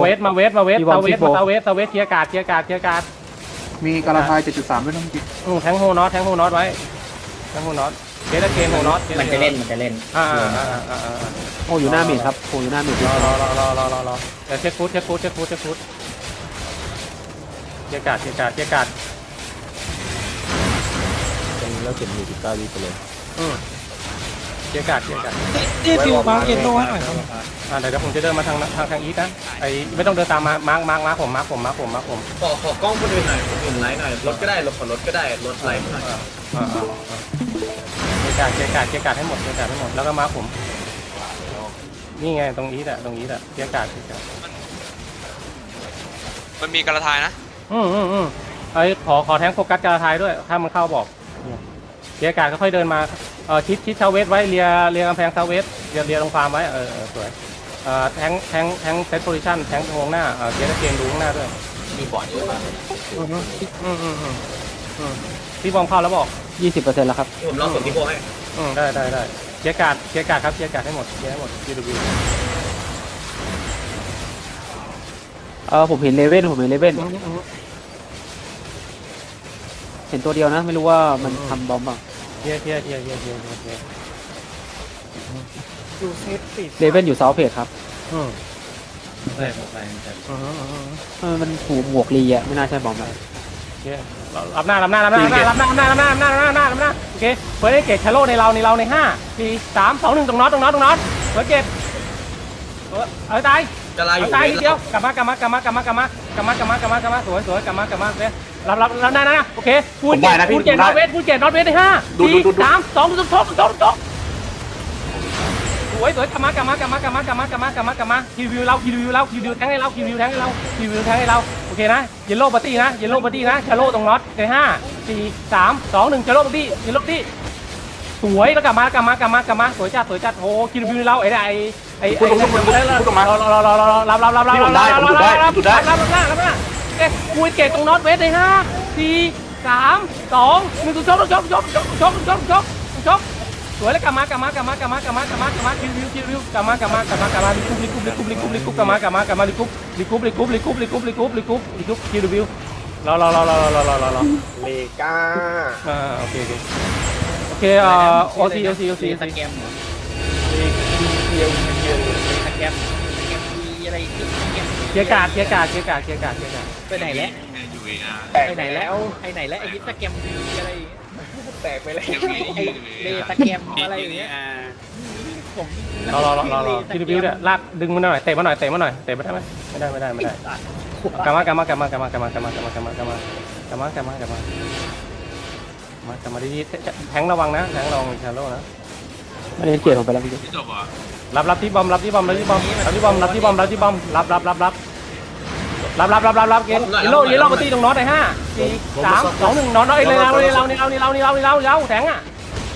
เวทมาเวทมาเวทพี่บอเซาลเวพี่ทโบมาเซาเวทเซาเวทเคลียร์การ์ดเคลียร์การ์ดเคลียร์การ์ดมีกาลาไทย7.3 ด้วยนะเมื่อกี้อืมแทงโฮนอตแทงโฮนอตไว้แทงโฮนอตเกตเกนโฮนอตมันจะเล่นมันจะเล่นอ่าอ่าอ่าอ่าอ่าอ่าโอ้อยู่หน้าเมดครับโอ้อยู่หน้าเมดรอรอรอรอรอรอรอเดี๋ยวเช็คฟูดเช็คฟูดเช็คฟูดเช็คฟูดเคลียร์การ์ดเคลียร์การ์ดเคลียร์การ์ดตรงนี้เราเก็บอยู่สิบเก้าวิไปเลยอืม เคลียร์การ์ดเคลียร์การ์ดนี่ฟิวมาร์เก็ตโลให้หน่อยครับอ่าเดี๋ยวเดี๋ยวผมจะเดินมาทางทางทางอีทนะไอไม่ต้องเดินตามมามาร์กมาร์กมาร์กผมมาร์กผมมาร์กผมมาร์กผมขอขอกล้องคนอื่นหน่อยคนอื่นไลฟ์หน่อยรถก็ได้รถขอรถก็ได้รถไลฟ์หน่อยอ่าอ่าอ่าอ่าเคลียร์การ์ดเคลียร์การ์ดเคลียร์การ์ดให้หมดเคลียร์การ์ดให้หมดแล้วก็มาร์กผม นี่ไงตรงอีทอะตรงอีทอะเคลียร์การ์ดเคลียร์การ์ดมันมีกระทายนะ อืมอืมอืมไอ้ยขอขอแทงโฟกัสกาทายด้วย ถ้ามันเข้าบอก เนี่ยเรียกการค่อยๆเดินมาเออชิดชิดเซาเวสไว้เรียเรียกำแพงเซาเวสเรียเรียตรงฟาร์มไว้เออเออสวยเอ่อแทงแทงแทงเซตโพซิชั่นแทงตรงหน้าเออเกียร์เกมดูข้างหน้าด้วยมีบอร์ดเยอะมากอืมอืมอืมอืมอืมอืมพี่บอมเข้าแล้วบอกยี่สิบเปอร์เซ็นต์แล้วครับผมลองส่งที่โบให้อืมได้ได้ได้เคลียร์การ์ดเคลียร์การ์ดครับเคลียร์การ์ดให้หมดเคลียร์ให้หมด GW เออผมเห็นเลเว่นผมเห็นเลเว่นอืมอืมเห็นตัวเดียวนะ ไม่รู้ว่ามันทำบอมบ้าง เคลียร์เคลียร์เคลียร์เคลียร์เคลียร์เคลียร์ดูเซฟติดเลเว่นอยู่เซาเพจครับอืมใช่ผมไปมันจะอืมอืมอืมเออมันหูหมวกลีอะไม่น่าใช่บอมอะโอเครับหน้ารับหน้ารับหน้ารับหน้ารับหน้ารับหน้ารับหน้ารับหน้ารับหน้ารับหน้าโอเคเฟิร์สเกตชาโลในเราในเราในห้าสี่สามสองหนึ่งตรงน็อตตรงน็อตตรงน็อตเฟิร์สเกตเออเอาให้ตาย กะลาอเอายู่ให้ตายนิดเดียวกลับมากลับมากลับมากลับมากลับมากลับมากลับมากลับมากลับมาสวยสวยกลับมากลับมาเลยรับรับรับหน้าหน้าโอเคพูดเกตพูดเกตน็อตเวสพูดเกตน็อตเวสในห้าสี่สามสองหนึ่งตรงตรงตรงสวยสวยกลับมากลับมากลับมากลับมากลับมากลับมากลับมากลับมาคิววิวเราคิววิวเราคิววิวแทงให้เราคิววิวแทงให้เราคิววิวแทงให้เราโอเคนะเยลโล่บัตตี้นะเยลโล่บัตตี้นะชาโลตรงน็อตในห้าสี่สามสองหนึ่งชาโลบัตตี้เยลโล่บัตตี้สวยแล้วกลับมากลับมากลับมากลับมาสวยจัดสวยจัดโอ้คิววิวเราไอ้ไอ้ ไอ้ไอ้รอรอรอรอรอรับรับรับรับรับรับรับรับรับรับรับรับรับเอ๊ะคุยเกตตรงน็อตเวสในห้าสี่สามสองหนึ่งชกชกชกชกชกชกชกชกสวยแล้วกลับมากลับมากลับมากลับมากลับมากลับมากลับมาคิววิวคิววิวกลับมากลับมากลับมากลับมาลิคุบลิคุบลิคุบลิคุบลิคุบกลับมากลับมากลับมาลิคุบลิคุบลิคุบลิคุบลิคุบลิคุบลิคุบลิคุบคิววิวรอรอรอรอรอรอรอรอเลก้าอ่าโอเคโอเคโอเคเอ่อโอซีโอซีโอซีสแกมเดียวเดียวส แกมสแกมมีอะไรที่สแกมเคลียร์การ์ดเคลียร์การ์ดเคลียร์การ์ดเคลียร์การ์ดเคลียร์การ์ดไปไหนแล้วอยู่อีกนะแตกไปไหนแล้วไปไหนแล้วไอ้ยิปสแกมมีอะไรแตกไปแล้วไอ้เลสแกมอะไรอย่างเงี้ยผมรอรอรอรอรอคิววิวเนี่ยลากดึงมาหน่อยเตะมาหน่อยเตะมาหน่อยเตะมาได้ไหมไม่ได้ไม่ได้ไม่ได้กลับมากลับมากลับมากลับมากลับมากลับมากลับมากลับมากลับมากลับมากลับมากลับมากลับมากลับมาดีๆแทงระวังนะแทงระวังชาโลนะไม่ได้เกลียดผมไปแล้วเมื่อกี้ที่จบอะ รับรับที่บอมรับที่บอมรับที่บอมรับที่บอมรับที่บอมรับที่บอมรับรับรับรับรับรับรับรับรับเกมเยลโล่เยลโล่มาตีตรงน็อตในห้าสี่สามสองหนึ่งน็อตน็อตเอ้ยเลยเราเลยเราเนี่ยเราเนี่ยเราเนี่ยเราเนี่ยเราเราแทงอะ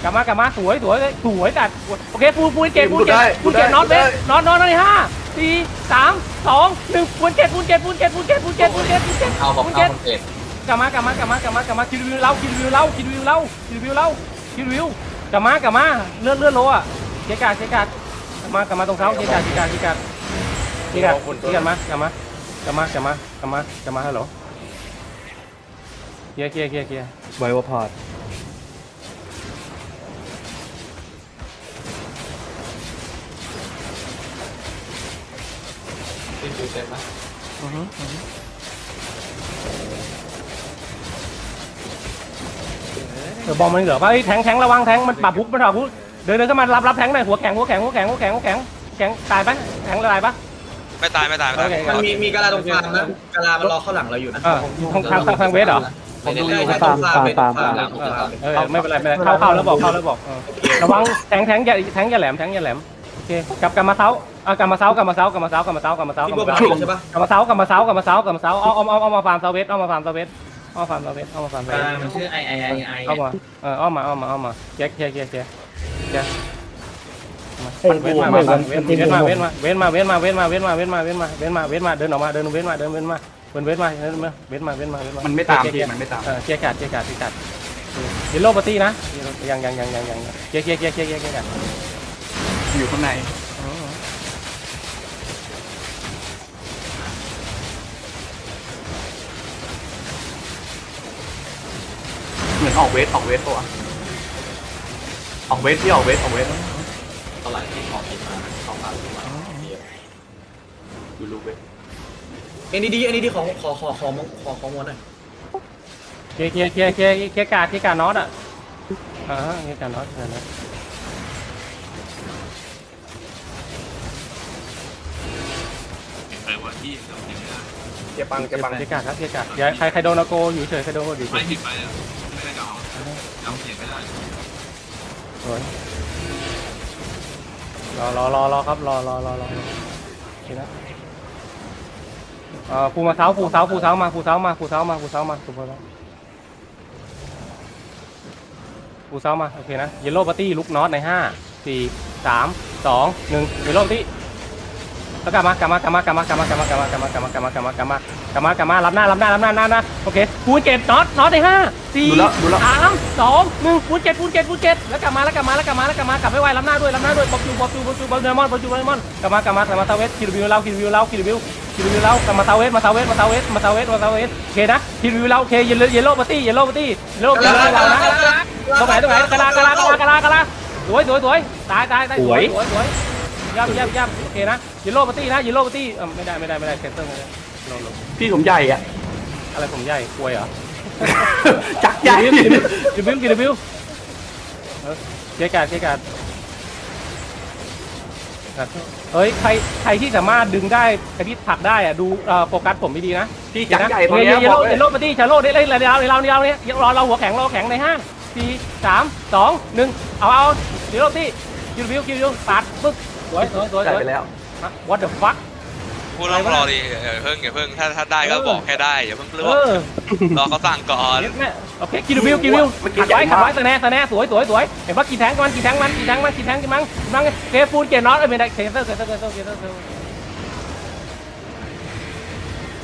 กลับมากลับมาสวยสวยสวยแต่โอเคฟูฟูเกตฟูเกตฟูเกตน็อตเบสน็อตน็อตในห้าสี่สามสองหนึ่งฟูเกตฟูเกตฟูเกตฟูเกตฟูเกตฟูเกตฟูเกตเอาบอกฟูเอาเกตคนเอ็ดกลับมากลับมากลับมากลับมากลับมาคิววิวเราคิววิวเราคิววิวเราคิววิวเราคิววิวกลับมากลับมาเลื่อนเลื่อนโลอะเจ๊กาเจ๊กากลับ มากลับมาตรงเขาเจ๊กาเจ๊กาเจ๊กาเจ๊กาเจ๊กามากลับมากลับมากลับมากลับมากลับมาฮัลโหลเคลียร์เคลียร์เคลียร์เคลียร์ไวโอพอร์ตที่ดูเซฟนะอือฮึอือฮึเดี๋ยวบอมมันเหลือป่ะเอ้ยแทงแทงระวังแทงมันปรับพุกมันปรับพุก เดินเดินเข้ามารับรับแทงหน่อยหัวแข็งหัวแข็งหัวแข็งหัวแข็งหัวแข็งแข็งตายปะแทงละลายปะ ไม่ตายไม่ตายไม่ตายโอเค มันมีมีกะลาตรงกลางนะกะลามันรอเข้าหลังเราอยู่นะเออทางทางทางทางเวสเหรอ ผมดูอยู่ตรงกลางเป็นตางหลังตางเออไม่เป็นไรไม่เป็นไรเข้าเข้าแล้วบอกเข้าแล้วบอกเออระวังแทงแทงอย่าแทงอย่าแหลมแทงอย่าแหลมโอเคกลับกลับมาเท้าอะกลับมาเท้ากลับมาเท้ากลับมาเท้ากลับมาเท้ากลับมาเท้ากที่ลับมาเป็นเท้าใช่ปะกลับมาเท้ากลับมาเท้ากลับมาเท้ากลับมาเท้าเอาเอาเอาเอามาฟาร์มเซาเวสเอามาฟาร์มเซาเวสเอามาฟาร์มเซาเวสเอามาฟาร์มเซาเวสมันชื่อไอไอไอไอเอามาเออเอามาเอามาเอามาเคลียร์เคลียร์เคลียร์เคลียร์ เดี๋วมันเว้นมาเว้นมาเว้นมาเว้นมาเว้นมาเว้นมาเว้นมาเว้นมาเว้นมาเว้นมาเว้นมาเดินออกมาเดินเว้นมาเดินเว้นมาเว้นเว้นมาเว้นมาเว้นมาเว้นมามันไม่ตามพี่มันไม่ตามเจียกัดเจียกัดเจียกัดยิโลปาร์ตี้นะยังยังยังยังยังเจียเจียเจียเจียเจียกัดอยู่ข้างในเหมือนออกเวทออกเวทตัว ออกเวทที่ออกเวทออกเวทเท่าไหร่ที่ของกินมาเข้ามาหรือมาดูรูปเวทเอ็นดีเอ็นดีขอขอขอขอมขอขอมวนหน่อยเคลียร์เคลียร์เคลียร์เคลียร์เคลียร์การดเคลียร์การดน็อตอะอ่าฮะเคลียร์การดน็อตเคลียร์น็อตไปว่าที่เราเห็นไม่ได้เจะปังเจะปังเคลียร์การดครับเคลียร์การดอย่าใครใครโดนอะโกอยู่เฉยใครโดนก็อยู่เฉไม่ยผิดไปอะไม่ได้เอาเอาเขียนไม่ได้ สวยรอรอรอรอครับรอรอรอรอโอเคนะเอ่อปูมาเท้าปูเท้าปูเท้ามาปูเท้ามาปูเท้ามาปูเท้ามาปูเท้ามาปูเท้ามาโอเคนะเยลโล่ปาร์ตี้ลุกน็อตในห้าสี่สามสองหนึ่งเยลโล่ปาร์ตี้ แล้วกลับมากลับมากลับมากลับมากลับมากลับมากลับมากลับมากลับมากลับมากลับมากลับมากลับมากลับมารับหน้ารับหน้ารับหน้าหน้าหน้าโอเคปูเจ็ดน็อตน็อตในห้าสี่ดูแล้วดูแล้วสามสองหนึ่งปูเจ็ดปูเจ็ดปูเจ็ดแล้วกลับมาแล้วกลับมาแล้วกลับมาแล้วกลับมากลับไม่ไหวรับหน้าด้วยรับหน้าด้วยบอลจูบอลจูบอลจูบอลเดมอนบอลจูบอลเดมอนกลับมากลับมากลับมาเซาเวสคิววิวเราคิววิวเราคิววิวคิววิวเรากลับมาเซาเวสมาเซาเวสมาเซาเวสมาเซาเวสมาเซาเวสโอเคนะคิววิวเราโอเคเยลโล่เยลโล่ปาร์ตี้เยลโล่ปาร์ตี้เยลโล่ปาร์ตี้เรานะตรงไหนตรงไหนกะลากะลากะลากะลากะลาสวยสวยสวยตายตายตายสวยสวยสว ยย่ำย่ำย่ำโอเคนะเยลโล่ปาร์ตี้นะเยลโล่ปาร์ตี้เออไม่ได้ไม่ได้ไม่ได้เซนเตอร์ไม่ได้โลโลพี่ผมใหญ่อะอะไรผมใหญ่ควยเหรอจักใหญ่กินบิวกินบิวกินบิวเออเจ๊การเจ๊การครับเฮ้ยใครใครที่สามารถดึงได้ใครที่ผลักได้อะดูเอ่อโฟกัสผมดีๆนะพี่จักใหญ่ตรงเยเนี้ยเยบโลอกเลเยยโลปาร์ตี้ชาโลได้เลยเราเราเราเนี่ยรอเราหัวแข็งเราแข็งในห้าสี่สามสองหนึ่งเอาเอาเยโลตี้กินบิวกินบิวปาดปึ๊บ สวยสวยสวยใหญ่สวยไปแล้วฮะ what the fuck พูดต้องรอดิอย่าเพิ่งอย่าเพิ่งถ้าถ้าได้ก็บอกแค่ได้อย่าเพิ่งเลืเออกอรอเขาสั่งก่อนเย็ดแม่โอเคกินวิวกินวิวขัดไว้ขัดไว้สแน่สแน่สวยสวยสวยเห็นว่ากี่แทงมันกี่แทงมันกี่แทงมันกี่แทงกี่มั้งกี่มั้งเกฟูนเกนน็อตเอ้ยไม่ได้เกเซอร์เกเซอร์เกเซอร์เกเซอร์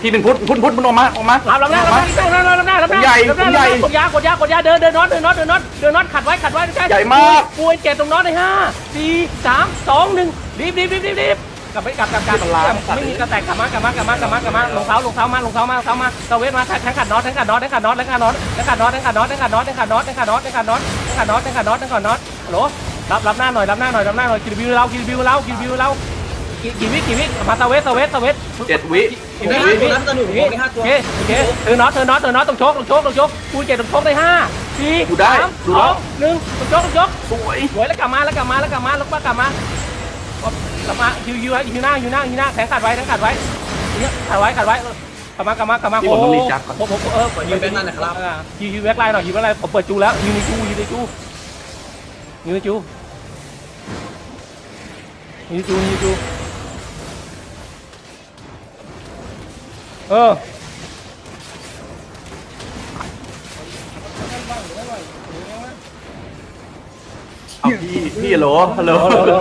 พี่เป็นพุทธพุทธพุทธมันออกมาออกมารับรับหน้ารับหน้ารับหน้ารับหน้ารับหน้าใหญ่รับหน้าใหญ่กดยากดยากดยาเดินเดินน็อตเดินน็อตเดินน็อตเดินน็อตขัดไว้ขัดไว้ใหญ่มาก ปูนเกตตรงน็อตในห้าสี่สามสองหนึ่ง รีบรีบรีบรีบรีบกลับไปกลับกลับกลับไม่มีกระแตกกลับมากลับมากลับมากลับมากลับมารองเท้ารองเท้ามาลงเท้ามาลงเท้ามาเตเวทมาแทงขัดน็อตแทงขัดน็อตแทงขัดน็อตแทงขัดน็อตแทงขัดน็อตแทงขัดน็อตแทงขัดน็อตแทงขัดน็อตแทงขัดน็อตแทงขัดน็อตแทงขัดน็อตแทงขัดน็อตแทงขัดน็อตฮัลโหลรับรับหน้าหน่อยรับหน้าหน่อยรับหน้าหน่อยกินวิวเรากินวิวเรากินวิวเรากี่กี่วิกี่วิมาเตเวทเตเวทเตเวทเจ็ดวิกี่วิกี่วิโอเคโอเคเธอน็อตเธอน็อตเธอน็อตต้องชกต้องชกต้องชกคูเจ็ดต้องชกได้ห้าสี่สามสองหนึ่งต้องชกต้องชกสวยสวยแล้วกลับมาแล้วกลับมาแล้วกลับมาแล้วกลับมา กลับมายูยูยูหน้ายูหน้ายูหน้าแขนขัดไว้แขนขัดไว้เนี่ยขัดไว้ขัดไว้กลับมากลับมากลับมาโอ้โหผมผมเออยูแบ็คนั่นนะครับยูยูแบ็คไลน์หน่อยยูแบ็คไลน์ผมเปิดจูแล้วยูในจูยูในจูยูในจูยูในจูยูในจูเออ เอาพี่พี่โหลฮัลโหล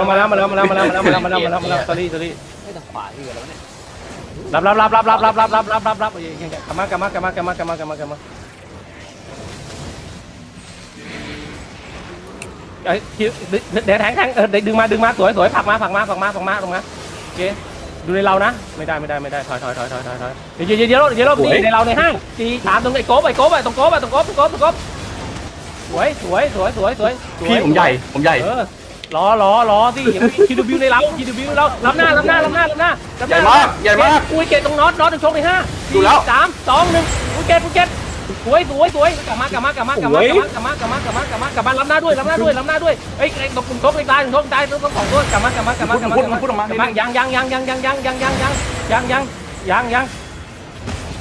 มาแล้วมาแล้วมาแล้วมาแล้วมาแล้วมาแล้วมาแล้วมาแล้วมาแล้วมาแล้วสอรี่สอรี่ไม่ต้องขวาที่กันแล้วเนี่ยรับรับรับรับรับรับรับรับรับรับรับกลับมากลับมากลับมากลับมากลับมากลับมากลับมาเอ้ยเดี๋ยวแทงแทงเออดึงมาดึงมาสวยสวยผักมาผักมาผักมาผักมาตรงมาโอเคดูในเรานะ ไม่ได้ไม่ได้ไม่ได้ถอยถอยถอยถอยถอยเดี๋ยวเดี๋ยวเดี๋ยวเดี๋ยวเราดีในเราในห้างสี่สามตรงไอ้โก๊บไอ้โก๊บไอ้ตรงโก๊บไอ้ตรงโก๊บตรงโก๊บตรงโก๊บ สวยสวยสวยสวยสวยพี่ผมใหญ่ผมใหญ่ เออรอรอรอสิอย่าคิวบิวในเราคิวบิวเรารับหน้ารับหน้ารับหน้ารับหน้ารับหใหญ่น้ามากใหญ่มากอุ้ยเกตตรงน็อตน็อตตรงชกในห้าดูแล้วสามสองหนึ่งอุ้ยเกตอุ้ยเกตสวยสวยสวยกลับมากลับมากลับมากลับมากลับมากลับมากลับมากลับมากลับมากลับมารับหน้าด้วยรับหน้าด้วยรับหน้าด้วยเอ้ยตรงชกในตายตรงชกตายตรงสองตัวกลับมากลับมากลับมากลับมากลับมากลับมายังยังยังยังยังยังยังยังยังยังยังยังยัง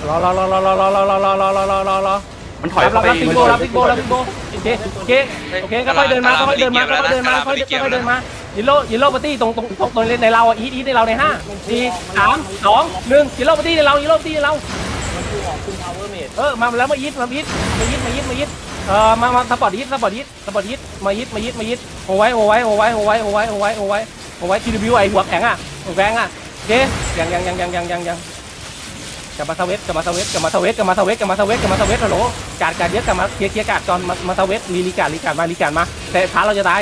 รอรอรอรอรอรอรอรอรอรอรอรอรอรอ มันถอยรับเข้ารับไปรับพิงโบรับพิงโบรับพิงโบโอเคโอเคโอเคค่อยๆเดินมาค่อยๆเดินมาค่อยๆเดินมาค่อยๆเดินมายิโลยิโลปาร์ตี้ตรงตรงตรงตรงในเราอะอีทอีทในเราในห้าสี่สามสองหนึ่งยิโลปาร์ตี้ในเรายิโลปาร์ตี้ในเรามันคือของคุณ power mate เออมาแล้วมายิดมายิดมายิดมายิดมายิดเออมามาสปอร์ตยิดสปอร์ตยิดสปอร์ตยิดมายิดมายิดมายิดโอไว้โอไว้โอไว้โอไว้โอไว้โอไว้โอไว้โอไว้ทีวิวไอหัวแข็งอะหัวแข็งอะโอเคยังยังยังยังยังยังยัง กลับมาสวิตกลับมาสวิตกลับมาสวิตกลับมาสวิตกลับมาสวิตกลับมาสวิตฮัลโหลการการเยอะกลับมาเคลียร์เคลียร์การก่อนมามาสวิตรีรีการรีการมารีการมา แต่ช้าเราจะตาย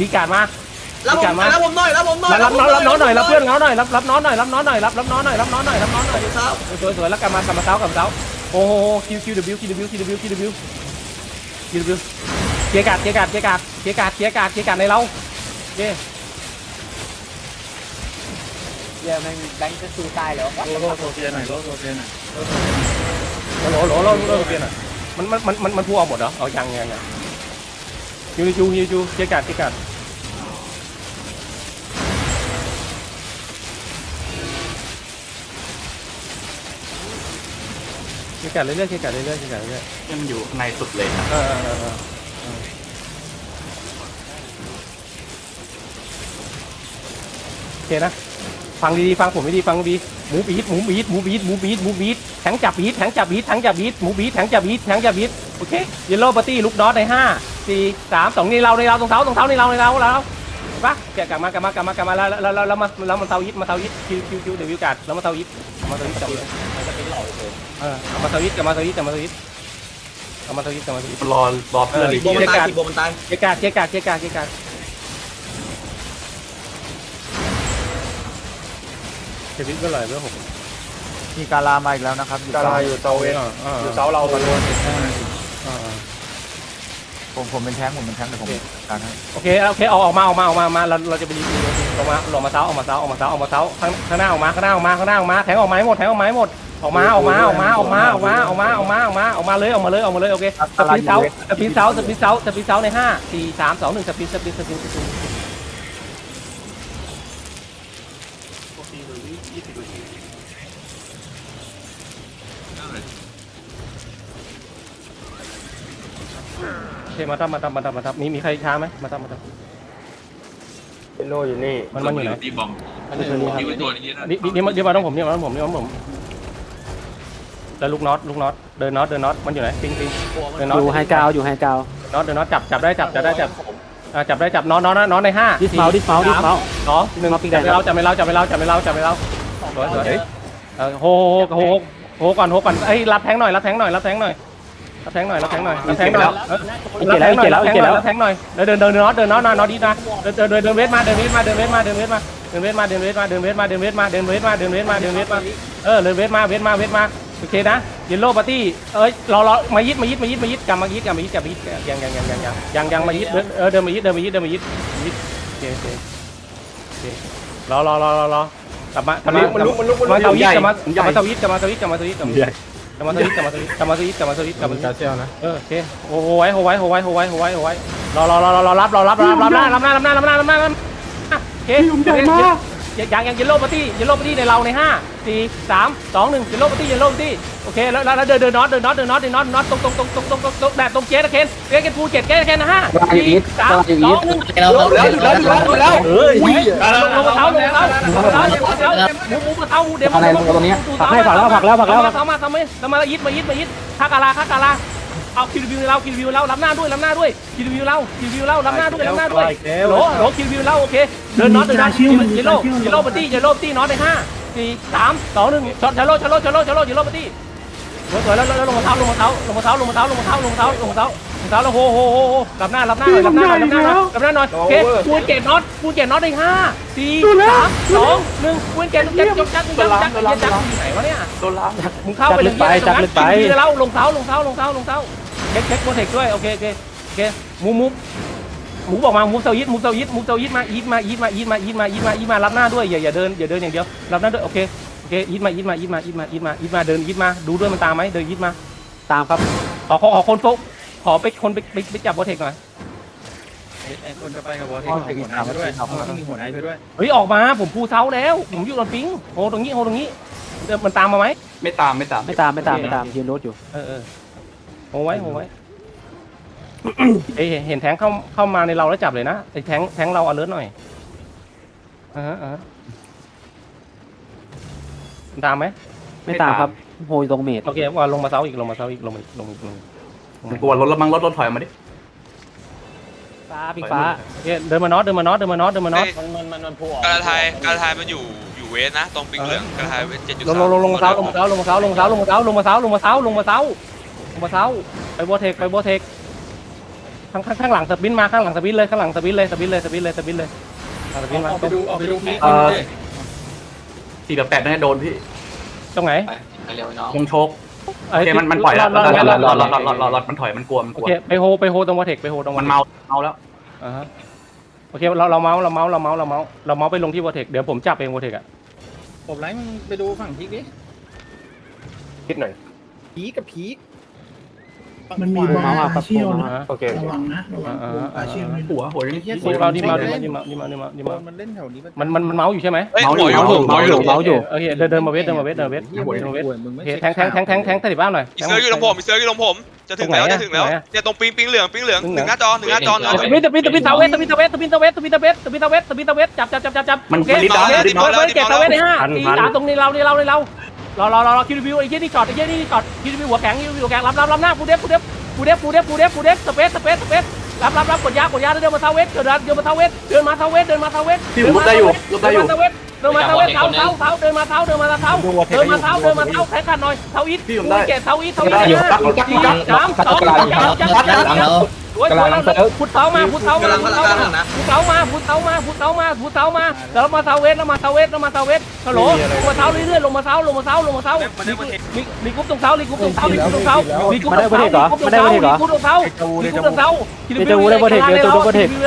รีการมารับผมรับผมหน่อยรับผมหน่อยมารับน้องรับน้องหน่อยรับเพื่อนน้องหน่อยรับรับน้องหน่อยรับน้องหน่อยรับรับน้องหน่อยรับน้องหน่อยรับน้องหน่อยครับสวยสวยแล้วกลับมากลับมาเท้ากลับมาเท้าโอ้โหคิวคิวดิวคิวดิวคิวดิวคิวดิวคิวคิวเกียร์การ์ดเกียร์การ์ดเกียร์การ์ดเกียร์การ์ดเกียร์การ์ดเกียร์การ์ดในเราโอเค เดี๋ยวมันแบงค์จะสู้ตายแล้ววะโลโลโซเฟียหน่อยโลโซเฟียหน่อยโหลโหลโหลโหลเปลี่ยนอะมันมันมันมันมันพูดเอาหมดเหรอเอายังยังยังยูนิจูยูนิจูเกียร์การ์ดเกียร์การ์ดเกียร์การ์ดเรื่อยๆเกียร์การ์ดเรื่อยๆเกียร์การ์ดเรื่อยเนี่ยมันอยู่ข้างในสุดเลยนะๆเออเออเออเออโอเคนะ ฟังดีๆฟังผมดีๆฟังดีหมูบีดหมูบีดหมูบีดหมูบีดหมูบีดแทงจับบีดแทงจับบีดแทงจับบีดหมูบีดแทงจับบีดแทงจับบีดโอเคเยลโล่ปาร์ตี้ลูกดอทในห้าสี่สามสองนี่เราในเราตรงเท้าตรงเท้าในเราในเราเราปะแกะกลับมากลับมากลับมากลับมาแล้วแล้วแล้วแล้วมาแล้วมาเซายิดมาเซายิดคิวคิวคิวเดวิวการ์ดแล้วมาเซายิดมาเซายิดจับเออเอามาเซายิดกับมาเซายิดกับมาเซายิดเอามาเซายิดกับมาเซายิดรอรอเพื่อนอีกโบมันตายโบมันตายเกียร์การ์ดเกียร์การ์ดเกียร์การ์ดเกียร์การ์ด เดวิดก็เลยเบอร์หกมีกาลามาอีกแล้วนะครับอยู่กาลาอยู่เซาเวสอยู่เซาเราตอนนี้ผมผมเป็นแท้งผมเป็นแท้งแต่ผมการให้โอเคโอเคออกออกมาออกมาออกมาออกมาเราเราจะไปยิงออกมาออกมาเท้าออกมาเท้าออกมาเท้าออกมาเท้าข้างข้างหน้าออกมาข้างหน้าออกมาข้างหน้าออกมาแทงออกมาให้หมดแทงออกมาให้หมดออกมาออกมาออกมาออกมาออกมาออกมาออกมาออกมาออกมาเลยออกมาเลยออกมาเลยโอเคสปินเท้าสปินเท้าสปินเท้าสปินเท้าในห้าสี่สามสองหนึ่งสปินสปินสปินสปิน เคมาทำมาทำมาทำมาทำมีมีใครช้าไหมมาทำมาทำเยลโล่อยู่นี่มันมันอยู่ไหนตีบอมมันอยู่นี่ครับยิงตัวนี้นะนี่นี่นี่มาต้องผมนี่มาต้องผมนี่มาต้องผมแล้วลูกน็อตลูกน็อตเดินน็อตเดินน็อตมันอยู่ไหนปิงปิงเดินน็อตอยู่ไฮกราวอยู่ไฮกราวน็อตเดินน็อตจับจับได้จับจับได้จับอ่าจับได้จับน็อตน็อตน็อตในห้าดิสเมาดิสเมาดิสเมาสองหนึ่งจับไปเราจับไปเราจับไปเราจับไปเราจับไปเราสวยสวยเออโหโหโหโหก่อนโหก่อนเอ้ยรับแทงหน่อยรับแทงหน่อยรับแทงหน่อย รับแทงหน่อยรับแทงหน่อยรับแทงหน่อยอีกเกแล้วอีกเกแล้วอีกเกแล้วแทงหน่อยเดินเดินเดินน็อตเดินน็อตน็อตดีนะเดินเดินเดินเดินเวทมาเดินเวทมาเดินเวทมาเดินเวทมาเดินเวทมาเดินเวทมาเดินเวทมาเดินเวทมาเดินเวทมาเดินเวทมาเดินเวทมาเออเดินเวทมาเวทมาเวทมาโอเคนะเยลโล่ปาร์ตี้เอ้ยรอรอมายิดมายิดมายิดมายิดกลับมายิดกลับมายิดกลับมายิดยังยังยังยังยังยังยังมายิดเออเดินมายิดเดินมายิดเดินมายิดยิดโอเคโอเคโอเครอรอรอรอรอกลับมากลับมามันลุกมันลุกมันมาลุเตากยิดกลับมากลับมาเตายิดกลับมาเตายิดกลับมาเตายิดกลับมาเตายิดกลับมาเตายิด กลับมาเตายิดกลับมาเตายิดกลับมาเตายิดกลับมาเตายิดกลับมาเตายิดกาเซียนะเออโอเคโอ้โหไว้โหไว้โหไว้โหไว้โหไว้โหไว้รอรอรอรอรอรับรอรับรับรับหน้ารับหน้ารับหน้ารับหน้ารับหน้ารับหน้าโอเค ยังยังเยลโล่ปาร์ตี้เยลโล่ปาร์ตี้ในเราในห้าสี่สามสองหนึ่งเยลโล่ปาร์ตี้เยลโล่ปาร์ตี้โอเคแล้วแล้วเดินเดินน็อตเดินน็อตเดินน็อตเดินน็อตน็อตตรงตรงตรงตรงตรงตรงแบบตรงเจ๊ตะเคนเจ๊กันฟูเจ็ดเจ๊ตะเคนนะห้าสี่สามสองหนึ่งแล้วแล้วอยู่แล้วอยู่แล้วอยู่แล้วเฮ้ยลงมาเท้าลงมาเท้าลงมาเท้าลงมาเท้าหมูหมูมาเท้าเดี๋ยวอะไรลงตรงนี้ผักให้ผักแล้วผักแล้วผักแล้วมาเท้ามาเท้ามาเท้ามายิดมายิดมายิดคากาลาคากาลา เอาคิววิวเราคิววิวเรารับหน้าด้วยรับหน้าด้วยคิววิวเราคิววิวเรารับหน้าด้วยรับหน้าด้วยโหลโหลคิววิวเราโอเคเดินน็อตเดินน็อตเยลโล่เยลโล่ปาร์ตี้เยลโล่ปาร์ตี้น็อตในห้าสี่สามสองหนึ่งช็อตเยลโล่เยลโล่เยลโล่เยลโล่เยลโล่ปาร์ตี้สวยๆแล้วแล้วลงมาเท้าลงมาเท้าลงมาเท้าลงมาเท้าลงมาเท้าลงมาเท้าลงมาเท้าลงมาเท้าแล้วโหโหโหรับหน้ารับหน้าหน่อยรับหน้าหน่อยรับหน้าหน่อยรับหน้าหน่อยโอเคปูนเกตน็อตปูนเกตน็อตในห้าสี่สามสองหนึ่งปูนเกตจักจักจักจักจักจักจักไหนวะเนี่ยโดนล้างมึงเข้าไปเลยจักลึกไปแล้วลงเท้าลงเท้าลงเท้าลงเท้าเช็คเช็คโปรเทคด้วยโอเคโอเคโอเคมูมูหมูบอกมามูเซายิดมูเซายิดมูเซายิดมายิดมายิดมายิดมายิดมายิดมายิดมารับหน้าด้วยอย่าอย่าเดินอย่าเดินอย่างเดียวรับหน้าด้วยโอเคโอเคยิดมายิดมายิดมายิดมายิดมายิดมาเดินยิดมาดูด้วยมันตามไหมเดินยิดมาตามครับขอขอขอคนโฟกขอไปคนไปไปไปจับโปรเทคหน่อยคนจะไปกับบอลเทคหัวหน้าไปด้วยมีหัวหน้าไปด้วยเฮ้ยออกมาผมพูเท้าแล้วผมอยู่ตอนปิงโฮตรงนี้โฮตรงนี้เดี๋ยวมันตามมาไหมไม่ตามไม่ตามไม่ตามไม่ตามไม่ตามยืนรถอยู่เออ โอ้ไว้โอ้ไว้เอ้ยเห็นแทงเข้าเข้ามาในเราแล้วจับเลยนะไอ้แทงแทงเราเอาเลิศหน่อยอ่าฮะอ่าะตามไหมไม่ตามครับโฮยตรงเมดโอเคว่าลงมาเซาอีกลงมาเซาอีกลงมาอีกลงมาอีกลงกลัวรถแล้มังรถรถถอยมาดิฟ้าปิงฟ้าเดินมาน็อตเดินมาน็อตเดินมาน็อตเดินมาน็อตมันมันมันผัวออกกระทายกระทายมันอยู่อยู่เวสนะ ตรงปิงเหลืองกระทายเวสเจ็ดจุดลงลงลงลงลงมาเซาลงมาเซาลงมาเซาลงมาเซาลงมาเซาลงมาเซาลงมาเซา มาเซาไปโบเทคไปโบเทคข้างข้างข้างหลังสปินมาข้างหลังสปินเลยข้างหลังสปินเลยสปินเลยสปินเลยสปินเลยสปินมาเอาไปดูเอาไปดูพี่เอ่อสี่แบบแปดน่าจะโดนพี่ตรงไหนไปเร็วน้องคงโชกเอ้โอยเคมันมันปล่อยแล้วรอดรอดรอดรอดรอดรอดรอดรอดมันถอยมันกลัวมันกโอลัวเคไปโฮไปโฮตรงวอเทคไปโฮตรงวอมันเทคเมาเมาแล้วอ่าฮะโอเคเราเราเมาส์เราเมาส์เราเมาส์เราเมาส์เราเมาส์ไปลงที่วอเทคเดี๋ยวผมจับเองวอเทคอะผมไลฟ์มึงไปดูฝั่งพีกดิคิดหน่อยพีกกับพีก มันมีบอลอาเชียวนะโอเคระวังนะระวังอาเชียวนหัวหัวนี่เฮียดีมาดีมาดีมาดีมาดีมาดีมาดีบอมามันเล่นแถวนี้มันมันมันเมาอยู่ใช่ไหมเมาอยู่อยู่เมาอยู่หัวอยู่โอเคเดินเดินมาเวทเดินมาเวทเดินมาเวทเฮียเดินมาเวทงแทงแทงแทงแทงแทงสติบ้านหน่อยมีเซิร์อยู่ตรงผมมีเซิร์อยู่ตรงผมจะถึงแล้วจะถึงแล้วเนี่ยตรงปิงปิงเหลืองปิงเหลืองถึงหน้าจอถึงหน้าจอนะตะบินตะบินตะบินเทาเวทตะบินเทาเวทตะบินเทาเวทตะบินเทาเวทตะบินเทาเวทตะบินเทาเวทจับจับจับจับจับมันเมันรีบดาวน์เวทรีบดาวน์เวทเก็บเทาเวทในห้าสี่สามตรงนี้เราในเราในเรา รอรอรอรอคิวบิวไอ้เหี้ยนี่จอดไอ้เหี้ยนี่จอดคิวบิวหัวแข็งคิวบิวหัวแข็งรับรับรับหน้าฟูเดฟฟูเดฟฟูเดฟฟูเดฟฟูเดฟฟูเดฟสเปซสเปซสเปซรับรับรับกดยากดยาเดินมาเทาเวทเดินเดินมาเทาเวทเดินมาเทาเวทเดินมาเทาเวทพี่ผมลุกได้อยู่ลุกได้อยู่เดินมาเทาเวทเดินมาเทาเวทเท้าเท้าเท้าเดินมาเท้าเดินมาเท้าเดินมาเท้าเดินมาเท้าแข็งขันหน่อยเท้าอีทพี่ผมได้เกตเท้าอีทเท้าอีทได้อยู่จักจักจักสามสองจับจับจับจับ โอ้ยพุทเท้ามาพุทเท้ามาพุทเท้ามาพุทเท้ามาพุทเท้ามาพุทเท้ามาพุทเท้ามาแล้วมาเท้าเวทแล้วมาเท้าเวทแล้วมาเท้าเวทฮัลโหลลงมาเท้าเรื่อยๆลงมาเท้าลงมาเท้าลงมาเท้ามีมีกุ๊บตรงเท้ามีกุ๊บตรงเท้ามีกุ๊บตรงเท้ามีกุ๊บตรงเท้ามีกุ๊บตรงเท้ามีกุ๊บตรงเท้ามีกุ๊บตรงเท้าคิวบิวใน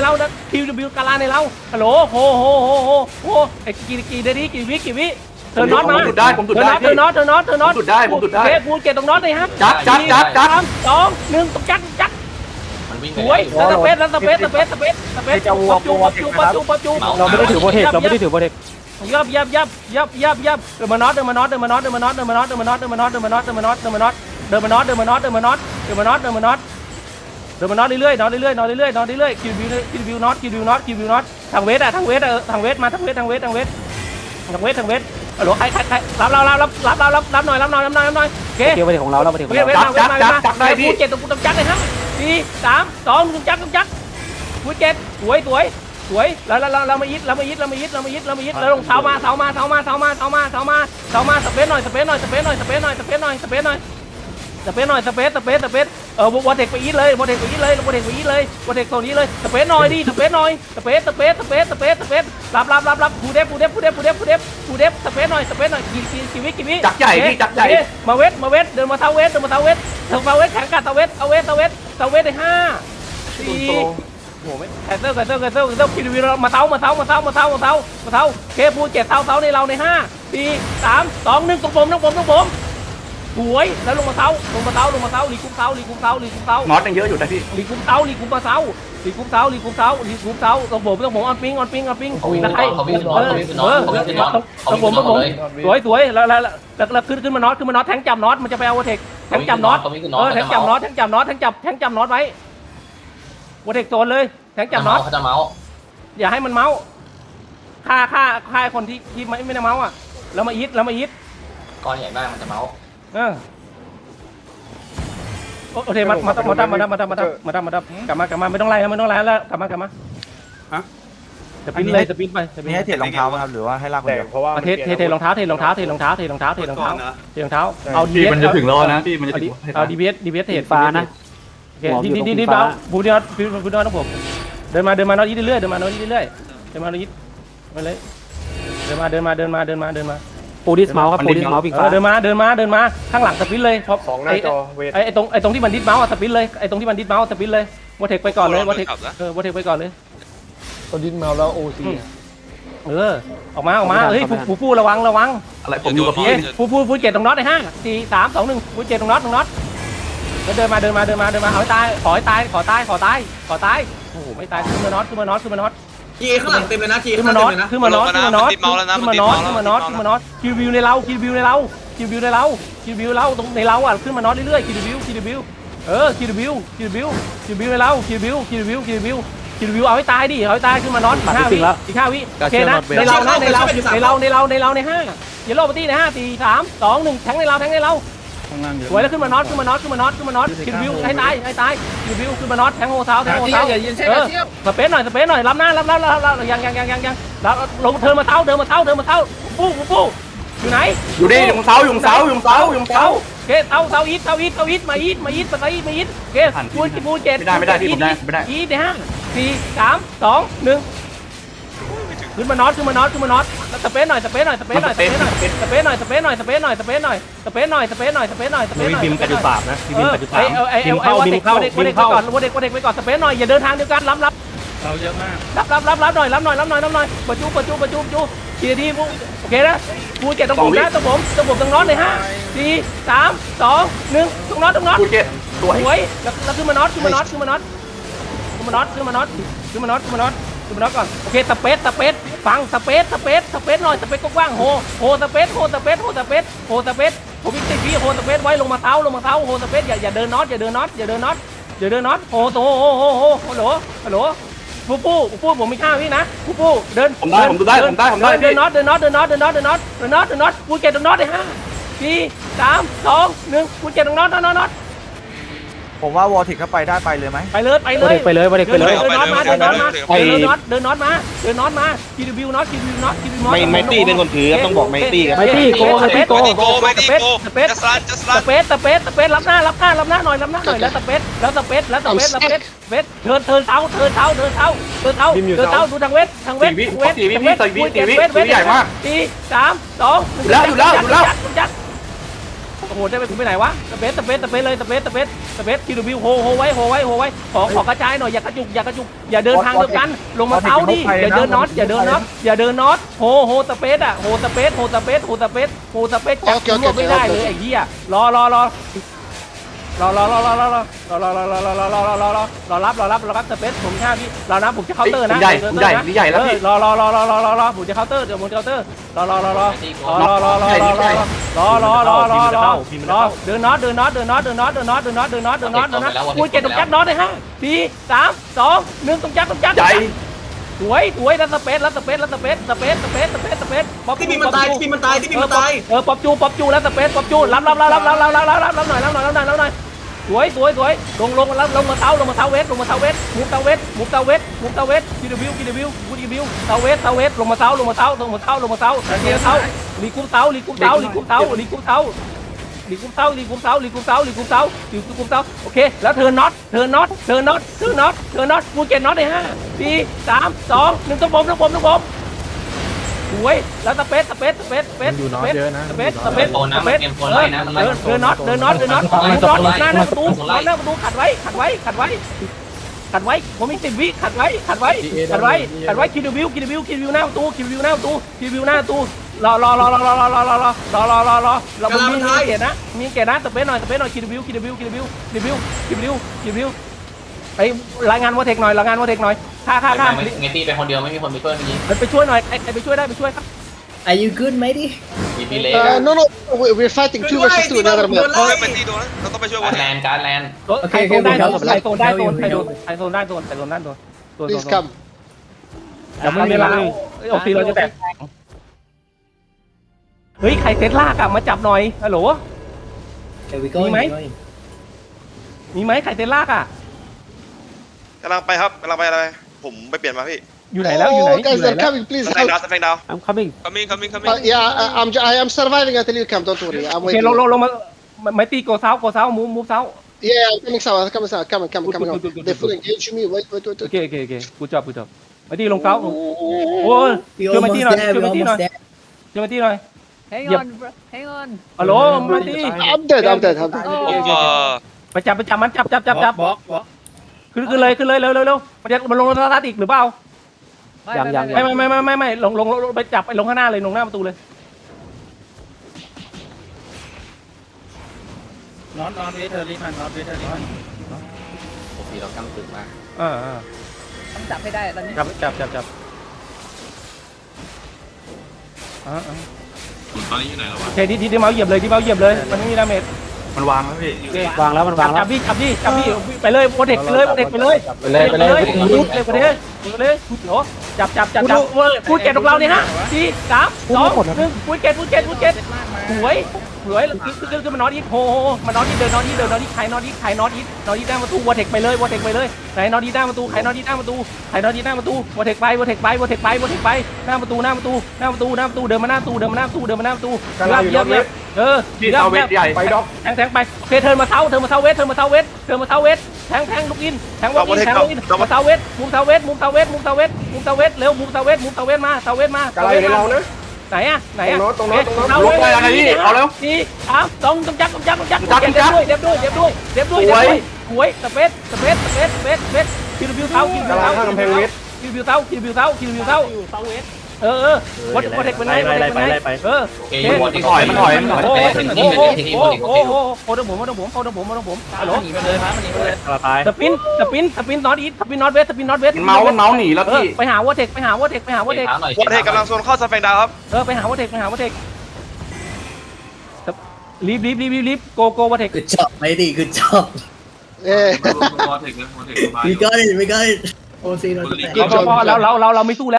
เราคิวบิวกาลาในเราฮัลโหลโหโหโหโหโหไอ้กี่กี่เดดี้กี่วิกี่วิเธอน็อตมาผมดูดได้ผมดูดได้เธอน็อตเธอน็อตเธอน็อตผมดูดได้ผมดูดได้โอเคกูเก็บตรงน็อตเลยฮะ จับจับจับจับสามสองหนึ่งตรงจักจัก สวยแล้วสเปซแล้วสเปซสเปซสเปซสเปซปับจูปับจูปับจูปับจูเราไม่ได้ถือโปรเทคเราไม่ได้ถือโปรเทคยับยับยับยับยับยับเดินมาน็อตเดินมาน็อตเดินมาน็อตเดินมาน็อตเดินมาน็อตเดินมาน็อตเดินมาน็อตเดินมาน็อตเดินมาน็อตเดินมาน็อตเดินมาน็อตเดินมาน็อตเดินมาน็อตเดินมาน็อตเดินมาน็อตเดินมาน็อตเรื่อยๆน็อตเรื่อยๆน็อตเรื่อยๆน็อตเรื่อยๆคิวบิวคิวบิวน็อตคิวบิวน็อตคิวบิวน็อตทางเวทอะทางเวทอะทางเวทมาทางเวททางเวททางเวททางเวททางเวทฮัลโหลใครใครใครรับรับรับรับรับรับรับหน่อยรับหน่อยรับหน่อยรับหน่อยโอเคโอเคโปรเทคของเราเราโปรเทคของเวทเราเวทมาเวทมาเวทมาพูดเจ็ดตรงตรงจักเลยครับ สี่สามสองตรงจักตรงจักพูดเจ็ดสวยสวยสวยแล้วแล้วเรามายิดเรามายิดเรามายิดเรามายิดเรามายิดแล้วลงเท้ามาเท้ามาเท้ามาเท้ามาเท้ามาเท้ามาเท้ามาสเปซหน่อยสเปซหน่อยสเปซหน่อยสเปซหน่อยสเปซหน่อยสเปซหน่อยสเปซหน่อยสเปซสเปซสเปซ เออวอเทคไปยิดเลยวอเทคไปยิดเลยวอเทคไปยิดเลยวอเทคตัวนี้เลยสเปซหน่อยดิสเปซหน่อยสเปซสเปซสเปซสเปซสเปซรับรับรับรับผู้เดฟผู้เดฟผู้เดฟผู้เดฟผู้เดฟผู้เดฟสเปซหน่อยสเปซหน่อยกี่กี่กี่วิกี่วิจักใหญ่พี่จักใหญ่มาเวทมาเวทเดินมาเท้าเวทเดินมาเท้าเวทเดินมาเวทแข่งกันเท้าเวทเท้าเวทเท้าเวทเท้าเวทในห้าสี่โอ้โหไม่แคนเซิลแคนเซิลแคนเซิลแคนเซิลคิววีมาเท้ามาเท้ามาเท้ามาเท้ามาเท้ามาเท้าเคพูเจ็ดเท้าเท้าในเราในห้าสี่สามสองหนึ่งตรงผมตรงผมตรงผม สวยแล้วลงมาเท้าลงมาเท้าลงมาเท้าลีกุ๊มเท้าลีกุ๊มเท้าลีกุ๊มเท้าน็อตยังเยอะอยู่นะพี่ลีกุ๊มเท้าลีกุ๊มมาเท้าลีกุ๊มเท้าลีกุ๊มเท้าลีกุ๊มเท้าตรงผมตรงผมออนปิงออนปิงออนปิงนะใครเออเออตรงผมตรงผมสวยสวยแล้วแล้วแล้วแล้วขึ้นขึ้นมาน็อตขึ้นมาน็อตแทงจับน็อตมันจะไปเอาวอเทคแทงจับน็อตเออแทงจับน็อตแทงจับน็อตแทงจับแทงจับน็อตไว้วอเทคโซนเลยแทงจับน็อตเขาจะเมาส์อย่าให้มันเมาส์ฆ่าฆ่าฆ่าคนที่ที่ไม่ไม่ได้เมาส์อะแล้วมาอีทแล้วมาอีทก้อนใหญ่มากมันจะเมาส์ เออโอโอเคมามามาดับมาดับมาดับมาดับมาดับมาดับกลับมากลับมาไม่ต้องไล่แล้วไม่ต้องไล่แล้วกลับมากลับมาสปินเลยสปินไปสปินนี่ให้เทรดรองเท้าไหมครับหรือว่าให้ลากคนแต่เดียวเพราะว่าเทเทเทรองเท้าเทรองเท้าเทรองเท้าเทรองเท้าเทรองเท้าเทรองเท้าเอาดีพี่มันจะถึงแล้วนะพี่มันจะถึงเอาดีเบสดีเบสเทรดฟ้านะโอเคดีดีดีดีเราบูดีนอตบูดีนอตของผมเดินมาเดินมาน้อยเรื่อยเดินมาน้อยเรื่อยเดินมาน้อยมาเลยเดินมาเดินมาเดินมาเดินมาเดินมาโปรดิสเมาส์ครับโปรดิสเมาส์ปีกเอฟ้าอเดินมาเดินมาเดินมาข้างหลังสปินเลยเพราะสองหน้าจอเวท ไอ้ไอ้ตรงไอ้ตรงที่มันดิสเมาส์สปินเลยไอ้ตรงที่มันดิสเมาส์สปินเลยวอเทคไปก่อนเลยวอเทคเออวอเทคไปก่อนเลย ตอนดินเมาแล้วโอซี เออออกมาออกมาเฮ้ยฟูฟูระวังระวังอะไรผมอยู่กับพี่ เอ๊ะฟูฟูฟูเจ็ดตรงน็อตในห้าสี่สามสองหนึ่งฟูเจ็ดตรงน็อตตรงน็อตแล้วเดินมาเดินมาเดินมาเดินมาเอาให้ตายขอให้ตายขอตายขอตายขอตายโอ้โหไม่ตายขึ้นมาน็อตขึ้นมาน็อตขึ้นมาน็อต จีข้างหลังเต็มเลยนะจีขึ้นข้างมาหลังน็อตเต็มเลยนะ ขึ้นมาน็อตขึ้นมาน็อตขึ้นมาน็อตขึ้นมาน็อตขึ้นมาน็อตคิววิวในเราคิววิวในเราคิววิวในเราคิววิวเราตรงในเราอะขึ้นมาน็อตเรื่อยๆคิววิวคิววิวเออคิววิวคิววิวคิววิวในเราคิววิวคิววิวคิววิวคิววิวเอาให้ตายดิเอาให้ตายขึ้นมาน็อตอีกห้าวิอีกห้าวิโอเคนะในเรานะในเราในเราในเราในเราในห้าเยลโล่ปาร์ตี้ในห้าสี่สามสองหนึ่งแทงในเราแทงในเรา ข้างล่างเยอะสวยแล้วขึ้นมาน็อตขึ้นมาน็อตขึ้นมาน็อตขึ้นมาน็อตคิววิวให้ตายให้ตายคิววิวขึ้นมาน็อตแทงโฮเท้าแทงโฮเท้าเออสเปซหน่อยสเปซหน่อยรับหน้ารับรับรับรับยังยังยังยังยังรับลงเธอมาเท้าเดินมาเท้าเดินมาเท้าปู้ปู้ปู้อยู่ไหนอยู่ดิอยู่เสาอยู่เสาอยู่เสาอยู่เสาโอเคเท้าเท้าอีทเท้าอีทเท้าอีทมาอีทมาอีทมาอีทมาอีทโอเคปูนปูนเจ็ดอีทในห้าสี่สามสองหนึ่ง ขึ้นมานอตขึ้นมานอตขึ้นมานอตสเปซหน่อยสเปซหน่อยสเปซหน่อยสเปซหน่อยสเปซหน่อยสเปซหน่อยสเปซหน่อยสเปซหน่อยสเปซหน่อยสเปซหน่อยสเปซหน่อยสเปซหน่อยบิมกระดูกบาปนะพี่บิมกระดูกบาปเออไอ้ไอ้ไอ้วัดเด็กวัดเด็กวัดเด็กไปก่อนวัดเด็กวัดเด็กไปก่อนสเปซหน่อยอย่าเดินทางเดียวกันรับรับเราเยอะมากรับรับรับรับหน่อยรับหน่อยรับหน่อยรับหน่อยประจุประจุประจุประจุทีทีพูโอเคนะพูเจ็ดตรงผมนะตรงผมตรงผมตรงน็อตเลยฮะสี่สามสองหนึ่งตรงน็อตตรงน็อตกูเจ็ดสวยสวยแล้วแล้วขึ้นมาน็อตขึ้นมาน็อตขึ้นมาน็อตขึ้นมาน็อตขึ้นมาน็อตขึ้นมาน็อต ขึ้นมาน็อตขึ้นมาน็อตก่อนโอเคสเปซสเปซฟังสเปซสเปซสเปซหน่อยสเปซกว้างๆโหโหสเปซโหสเปซโหสเปซโหสเปซผมอีกสิบวิโหสเปซไว้ลงมาเท้าลงมาเท้าโหสเปซอย่าอย่าเดินน็อตอย่าเดินน็อตอย่าเดินน็อตอย่าเดินน็อตโหโหโหโหโหฮัลโหลฮัลโหลปูปูปูผมมีข้าวพี่นะปูปูเดินผมได้ผมได้ผมได้ผมได้เดิพี่นน็อตเดินน็อตเดินน็อตเดินน็อตเดินน็อตเดินน็อตเดินน็อตปูเก็ตเดินน็อตเลยฮะสี่สามสองหนึ่งปูเก็ตเดินน็อตน็อตน็อต ผมว่าวอลเทคเข้าไปได้ไปเลยไหมไปเลยไปเลยไปเลยไปเลยไปเลย เดินน็อตมาเดินน็อตมาเดินน็อตเดินน็อตมาเดินน็อตมาคิวบิวน็อตคิวบิวน็อตคิวบิวน็อตไม่ไม่ตี้เป็นคนถือครับต้องบอกไม่ตี้ครับ ไม่ตี้โกไม่ตี้โกไม่ตีโกไม่ตีโกสเปซ จัสลันจัสสลันเปซสเปซสเปซรับหน้ารับหน้ารับหน้าหน่อยรับหน้าหน่อยแล้วสเปซแล้วสเปซแล้วสเปซสเปซสเปซเทินเทินเท้าเทินเท้าเทินเท้าเทินเท้าเทินเท้าดูทางเวททางเวทเวทสี่สามสองจัดโอ้โหได้ไปถึงไปไหนวะสเปซสเปซสเปซเลยสเปซสเปซสเปซคิวบิวโฮโฮไว้โฮไว้โฮไว้ขอขอกระจายหน่อยอย่ากระจุกอย่ากระจุกอย่าเดินทางเดียวกัน ลงมาเท้าดิอย่าเดินน็อตอย่าเดินน็อตอย่าเดินน็อตโฮโฮสเปซอะโฮสเปซโฮสเปซโฮสเปซโฮสเปซจับรวบไม่ได้เลยไอ้เหี้ยรอรอรอ รอรอรอรอรอรอรอรอรอรอรอรอรอรอรอรอรับรอรับรอรับสเปซผมห้าพี่รอนะผมจะเคาน์เตอร์นะใหญ่ใหญ่ใหญ่แล้วพี่รอรอรอรอรอรอรอผมจะเคาน์เตอร์เดี๋ยวผมจะเคาน์เตอร์รอรอรอรอรอรอรอรอรอรอรอรอรอรอรอรอเดินน็อตเดินน็อตเดินน็อตเดินน็อตเดินน็อตเดินน็อตเดินน็อตเดินน็อตเดินน็อตคุยเก็บตรงจักน็อตเลยฮะสี่สามสองหนึ่งตรงจักตรงจักใหญ่สวยสวยแล้วสเปซแล้วสเปซแล้วสเปซสเปซสเปซสเปซสเปซป๊อปที่มีมันตายที่มีมันตายที่มีมันตายเออป๊อปจูป๊อปจูแล้วสเปซป๊อปจูรับรับรับรับรับรับรับรับหน่อยรับหน่อยรับหน่อยรับหน่อย สวยสวยสวยลงลงลงลงมาเท้าลงมาเท้าเวทลงมาเท้าเวทมุกเท้าเวทมุกเท้าเวทมุกเท้าเวทกีดวิวกีดวิวกีดวิวเท้าเวทเท้าเวทลงมาเท้าลงมาเท้าลงมาเท้าลงมาเท้าเทียเท้าลีกุ้มเท้าลีกุ้มเท้าลีกุ้มเท้าลีกุ้มเท้าลีกุ้มเท้าลีกุ้มเท้าลีกุ้มเท้าลีกุ้มเท้าลีกุ้มเท้าโอเคแล้วเธอน็อตเธอน็อตเธอน็อตเธอน็อตเธอน็อตกูเก็ตน็อตในห้าสี่สามสองหนึ่งต้องผมต้องผมต้องผม สวยแล้วสเปซสเปซสเปซสเปซสเปซสเปซสเปซสเปซเออเดินเดินน็อตเดินน็อตเดินน็อตเดินน็อตหน้าหน้าประตูหน้าประตูขัดไว้ขัดไว้ขัดไว้ขัดไว้ผมมีสิบวิขัดไว้ขัดไว้ขัดไว้ขัดไว้คิววิวคิววิวคิววิวหน้าประตูคิววิวหน้าประตูคิววิวหน้าประตูรอรอรอรอรอรอรอรอรอรอรอรอรอเรามีมีเกตนะมีเกตนะสเปซหน่อยสเปซหน่อยคิววิวคิววิวคิววิวคิววิวคิววิวคิววิว ไปรายงานวอเทคหน่อยรายงานวอเทคหน่อยค่าค่าค่าเงตี้เป็นคนเดียวไม่มีคนไปช่วยเมื่อกี้ไปช่วยหน่อยไอ้ไปช่วยได้ไปช่วยครับ Are you good matey มีพี่เล็ก Uh, no, no, we- we're fighting two versus two. Another map. เฮ้ยไปตีโดนนะเราต้องไปช่วยวันแลนี้นการแลนใครโซนได้โซนใครโซนได้โซนใครโซนใครโซนได้โซนใครโซนได้โซนโซน Please come. อย่ามึงเวลาโอซีเราจะแตกเฮ้ยใครเซตลากอะมาจับหน่อยฮัลโหลมีไหมมีไหมใครเซตลากอะ กำลังไปครับกำลังไปอะไรผมไปเปลี่ยนมาพี่อยู่ไหนแล้วอยู่ไหน Oh, อ guys, ยู่ไหน they're แล้ว coming. Please สแตง help. ดาวสแตงดาว I'm coming coming coming coming Uh, yeah, I, I'm, I am surviving until you come. Don't worry. I'm โอเค waiting. ลงลงลงมาไม่ตีโกเซาโกเซามูฟมูฟเซา Yeah, I'm coming south. I'm coming south. Coming, coming, coming. Good, good, on. good, They good, full good. engage me. Wait, wait, wait. โอ wait. เคโอเคโอเคกูจับกูจับไม่ตีลงเซาโอ้ยช่วยมาตีหน่อยช่วยมาตีหน่อยช่วยมาตีหน่อย Hang Yep. on, bro. Hang on. ฮัลโหลมาตี I'm dead. I'm dead. I'm dead. โอเคโอเคเออไปจับไปจับมันจับจับจับจับ บล็อกบล็อก ขึ้นขึ้นเลยขึ้นเลยเร็วเร็วเร็วมันจะมันลงรถสตาร์ทอีกหรือเปล่ายังยังไม่ไม่ไม่ไม่ไม่ไม่ลงลงลงไปจับไปลงข้างหน้าเลยลงหน้าประตูเลยนอนนอนเวทเทอร์ลิมันนอนเวทเทอร์ลิมันโอเคเรากำตึกมาอ่าอ่าต้องจับให้ได้ตอนนี้จับจับจับจับอ่าอ่าตอนนี้อยู่ไหนแล้ววะ โอเคที่ที่ที่เมาส์เหยียบเลยที่เมาส์เหยียบเลย มันไม่มีดาเมจ มันวางแล้วพี่โอเควางแล้วมันวางแล้จัวบพี่จับพี่จับพี่ไปเลยโปรเทคไปเลยโปรเทคไปเลยไปเลยไปเลยไปเลยไปเลยไปเลยไปเลยโหจับจับจับจับพูดเกตของเราเนี่ยฮะสี่สามสองหนึ่งพูดเกตพูดเกตพูดเกตสวย สสวยขึ้นขึ้นขึ้นมานอตอีทโฮโฮมานอตอีทเดินนอตอีทเดินนอตอีทใครนอตอีทใครนอตอีทนอตอีทหน้าประตูวอเทคไปเลยวอเทคไปเลยไหนนอตอีทหน้าประตูใครนอตอีทหน้าประตูใครนอตอีทหน้าประตูวอเทคไปวอเทคไปวอเทคไปวอเทคไปหน้าประตูหน้าประตูหน้าประตูหน้าประตูเดินมาหน้าประตูเดินมาหน้าประตูเดินมาหน้าประตูเยียบเยียบเยียบเออพี่เซาเวทใหญ่ไปดอกแทงแทงไปเคเทิร์นมาเท้าเทิร์นมาเท้าเวทเทิร์นมาเท้าเวทเทิร์นมาเท้าเวทแทงแทงลูกอินแทงลูกอินแทงลูกอินมาเท้าเวทมุมเท้าเวทมุมเท้าเวทมุมเท้าเวทมุมเท้าเวทเร็วมุมเท้าเวทมุมเท้าเวทมาเท้าเวทมาเท้าเวทมา ไหนอะไหนอะตรงโน้นตรงโน้นลบไปแล้วนะพี่เอาแล้วนี่สามสองต้องจักต้องจักต้องจักจักจักเด็บด้วยเด็บด้วยเด็บด้วยเด็บด้วยหวยสเปซสเปซสเปซสเปซสเปซคิวบิวเท้าคิวบิวเท้าคิวบิวเท้าคิวบิวเท้าคิวบิวเท้าคิวบิวเท้า เออเออวัดวัดเทคเป็นไงวัดเทคเป็นไงเออเอ้ยหัวที่ถอยมันถอยมันถอยโอ้โหโอ้โหโอ้โหโอ้โหโอ้โหผมโอ้โหผมโอ้โหผมโอ้โหผมฮัลโหลหนีไปเลยครับมันหนีไปเลยตายสปินสปินสปินนอตอีทสปินนอตเวสสปินนอตเวสมันเมาส์มันเมาส์หนีแล้วเออพี่ไปหาวอเทคไปหาวอเทคไปหาวอเทคเท้าหน่อยวันเทกำลังโซนเข้าสเปนดาวครับเออไปหาวอเทคไปหาวอเทครีบรีบรีบรีบรีบโกโกวอเทคคือชอบไม่ดีคือชอบ Yeah. We got it we got it โอซีเราจะแตกพอพอเราเราเราเราไม่สู้แล้ว